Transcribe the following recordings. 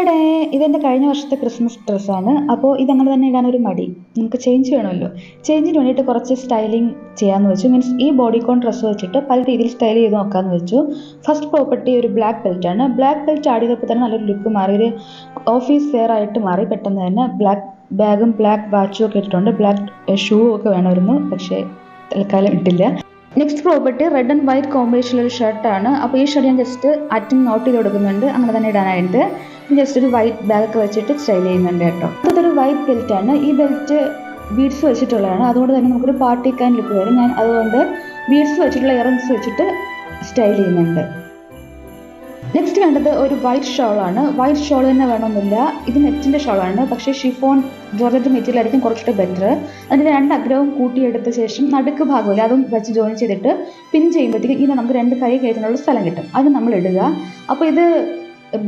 ടേടേ ഇതെന്റെ കഴിഞ്ഞ വർഷത്തെ ക്രിസ്മസ് ഡ്രസ്സാണ്. അപ്പോൾ ഇതങ്ങനെ തന്നെ ഇടാൻ ഒരു മടി. നമുക്ക് ചേഞ്ച് വേണമല്ലോ. ചേഞ്ചിന് വേണ്ടിയിട്ട് കുറച്ച് സ്റ്റൈലിംഗ് ചെയ്യാമെന്ന് വെച്ചു. മീൻസ് ഈ ബോഡി കോൺ ഡ്രസ്സ് വെച്ചിട്ട് പല രീതിയിൽ സ്റ്റൈൽ ചെയ്ത് നോക്കാമെന്ന് വെച്ചു. ഫസ്റ്റ് പ്രോപ്പർട്ടി ഒരു ബ്ലാക്ക് ബെൽറ്റ് ആണ്. ബ്ലാക്ക് ബെൽറ്റ് ആഡ് ചെയ്തപ്പോൾ തന്നെ നല്ലൊരു ലുക്ക് മാറി. ഒരു ഓഫീസ് വെയർ ആയിട്ട് മാറി. പെട്ടെന്ന് തന്നെ ബ്ലാക്ക് ബാഗും ബ്ലാക്ക് വാച്ചും ഒക്കെ ഇട്ടിട്ടുണ്ട്. ബ്ലാക്ക് ഷൂ ഒക്കെ വേണമായിരുന്നു. പക്ഷേ തൽക്കാലം ഇട്ടില്ല. Next property red and white കോമ്പിനേഷനിലൊരു ഷർട്ടാണ് അപ്പോൾ ഈ ഷർട്ട് ഞാൻ ജസ്റ്റ് അറ്റം നോട്ട് ചെയ്ത് കൊടുക്കുന്നുണ്ട്. അങ്ങനെ തന്നെ ഇടാനായിട്ട്. ജസ്റ്റ് ഒരു വൈറ്റ് ബാഗൊക്കെ വെച്ചിട്ട് സ്റ്റൈൽ ചെയ്യുന്നുണ്ട് കേട്ടോ. അതൊരു വൈറ്റ് ബെൽറ്റ് ആണ്. ഈ ബെൽറ്റ് ബീഡ്സ് വെച്ചിട്ടുള്ളതാണ്. അതുകൊണ്ട് തന്നെ നമുക്കൊരു പാർട്ടി കാൻ ലുക്ക് വരും. ഞാൻ അതുകൊണ്ട് ബീഡ്സ് വെച്ചിട്ടുള്ള ഇയറിങ്സ് വെച്ചിട്ട് സ്റ്റൈൽ ചെയ്യുന്നുണ്ട്. നെക്സ്റ്റ് വേണ്ടത് ഒരു വൈറ്റ് ഷോളാണ് വൈറ്റ് ഷോൾ തന്നെ വേണമെന്നില്ല. ഇത് നെറ്റിന്റെ ഷോളാണ് പക്ഷേ ഷിഫോൺ ജോർജറ്റ് മെറ്റീരിയൽ ആയിരിക്കും കുറച്ചുകൂടെ ബെറ്റർ അതിന്റെ രണ്ട് അഗ്രഹവും കൂട്ടിയെടുത്ത ശേഷം നടുക്ക് ഭാഗമില്ല. അതും വെച്ച് ജോയിൻ ചെയ്തിട്ട് പിൻ ചെയ്യുമ്പോഴത്തേക്കും ഇങ്ങനെ നമുക്ക് രണ്ട് കൈ കയറ്റുന്നുള്ള സ്ഥലം കിട്ടും. അത് നമ്മൾ ഇടുക. അപ്പോൾ ഇത്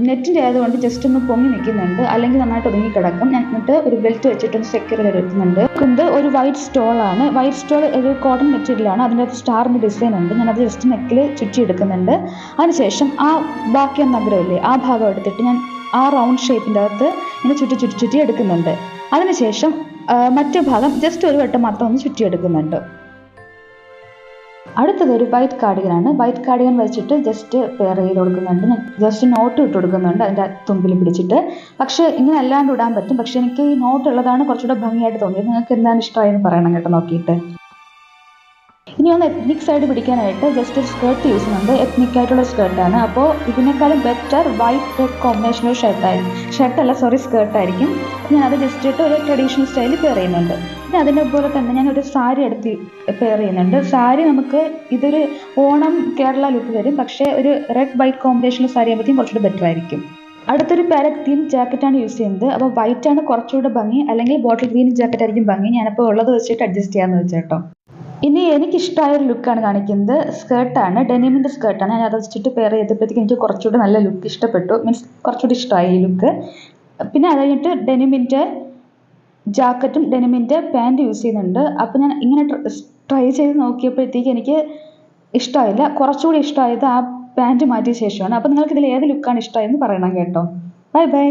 നെറ്റിന്റെ ആയതുകൊണ്ട് ജസ്റ്റ് ഒന്ന് പൊങ്ങി നിൽക്കുന്നുണ്ട്. അല്ലെങ്കിൽ നന്നായിട്ട് ഒതുങ്ങി കിടക്കും ഞാൻ എന്നിട്ട് ഒരു ബെൽറ്റ് വെച്ചിട്ടൊന്ന് സെക്യൂർ ചെയ്തെടുക്കുന്നുണ്ട് ഇത് ഒരു വൈറ്റ് സ്റ്റോളാണ് വൈറ്റ് സ്റ്റോൾ ഒരു കോട്ടൺ മെറ്റീരിയലാണ് അതിന്റെ സ്റ്റാറിന്റെ ഡിസൈൻ ഉണ്ട്. ഞാനത് ജസ്റ്റ് നെക്കിൽ ചുറ്റി ചുറ്റിയെടുക്കുന്നുണ്ട്. അതിനുശേഷം ആ ബാക്കി നഗരമില്ലേ ആ ഭാഗം എടുത്തിട്ട് ഞാൻ ആ റൗണ്ട് ഷേപ്പിന്റെ അകത്ത് ഇങ്ങനെ ചുറ്റി ചുറ്റി ചുറ്റി എടുക്കുന്നുണ്ട്. അതിനുശേഷം മറ്റു ഭാഗം ജസ്റ്റ് ഒരു വട്ടം മാത്രം ഒന്ന് ചുറ്റിയെടുക്കുന്നുണ്ട്. അടുത്തത് ഒരു വൈറ്റ് കാർഡിഗനാണ് വൈറ്റ് കാർഡിയൻ വെച്ചിട്ട് ജസ്റ്റ് പേർ ചെയ്ത് കൊടുക്കുന്നുണ്ട്. ജസ്റ്റ് നോട്ട് ഇട്ട് കൊടുക്കുന്നുണ്ട് അതിന്റെ തുമ്പിൽ പിടിച്ചിട്ട്. പക്ഷേ ഇങ്ങനെ അല്ലാണ്ട് ഇടാൻ പറ്റും. പക്ഷേ എനിക്ക് ഈ നോട്ട് ഉള്ളതാണ് കുറച്ചുകൂടെ ഭംഗിയായിട്ട് തോന്നിയത്. നിങ്ങൾക്ക് എന്താണ് ഇഷ്ടമായെന്ന് പറയണം കേട്ടോ നോക്കിയിട്ട്. ഇനി ഒന്ന് എത്നിക് സൈഡ് പിടിക്കാനായിട്ട് ജസ്റ്റ് ഒരു സ്കേർട്ട് യൂസ് ചെയ്യുന്നുണ്ട്. എത്നിക് ആയിട്ടുള്ള സ്കേർട്ടാണ് അപ്പോൾ ഇതിനേക്കാളും ബെറ്റർ വൈറ്റ് റെഡ് കോമ്പിനേഷനുള്ള ഷർട്ടായിരിക്കും ഷർട്ടല്ല സോറി സ്കേർട്ടായിരിക്കും ഞാൻ അത് ജസ്റ്റ് ഇട്ട് ഒരു ട്രഡീഷണൽ സ്റ്റൈലിൽ പെയർ ചെയ്യുന്നുണ്ട്. പിന്നെ അതിന്റെ പോലെ തന്നെ ഞാൻ ഒരു സാരി എടുത്ത് പെയർ ചെയ്യുന്നുണ്ട്. സാരി നമുക്ക് ഇതൊരു ഓണം കേരള ലുക്ക് വരും. പക്ഷേ ഒരു റെഡ് വൈറ്റ് കോമ്പിനേഷനിൽ സാരി ആകുമ്പോഴത്തേക്കും കുറച്ചുകൂടി ബെറ്റർ ആയിരിക്കും. അടുത്തൊരു പാരറ്റ് ഗ്രീൻ ജാക്കറ്റാണ് യൂസ് ചെയ്യുന്നത്. അപ്പോൾ വൈറ്റ് ആണ് കുറച്ചുകൂടെ ഭംഗി. അല്ലെങ്കിൽ ബോട്ടിൽ ഗ്രീൻ ജാക്കറ്റ് ആയിരിക്കും ഭംഗി. ഞാനപ്പോൾ ഉള്ളത് വെച്ചിട്ട് അഡ്ജസ്റ്റ് ചെയ്യാമെന്ന് വെച്ചേട്ടോ. ഇനി എനിക്കിഷ്ടമായ ഒരു ലുക്കാണ് കാണിക്കുന്നത്. സ്കേർട്ടാണ് ഡെനിമിന്റെ സ്കേർട്ടാണ് ഞാൻ അത് വെച്ചിട്ട് പെയർ ചെയ്തപ്പോഴത്തേക്ക് എനിക്ക് കുറച്ചുകൂടി നല്ല ലുക്ക് ഇഷ്ടപ്പെട്ടു. മീൻസ് കുറച്ചുകൂടി ഇഷ്ടമായി ഈ ലുക്ക്. പിന്നെ അത് കഴിഞ്ഞിട്ട് ഡെനിമിന്റെ ജാക്കറ്റും ഡെനിമിന്റെ പാന്റ് യൂസ് ചെയ്യുന്നുണ്ട്. അപ്പോൾ ഞാൻ ഇങ്ങനെ ട്രൈ ചെയ്ത് നോക്കിയപ്പോഴത്തേക്ക് എനിക്ക് ഇഷ്ടമായില്ല കുറച്ചുകൂടി ഇഷ്ടമായത് ആ പാന്റ് മാറ്റിയ ശേഷമാണ്. അപ്പോൾ നിങ്ങൾക്ക് ഇതിൽ ഏത് ലുക്കാണ് ഇഷ്ടമായെന്ന് പറയണം കേട്ടോ. Bye bye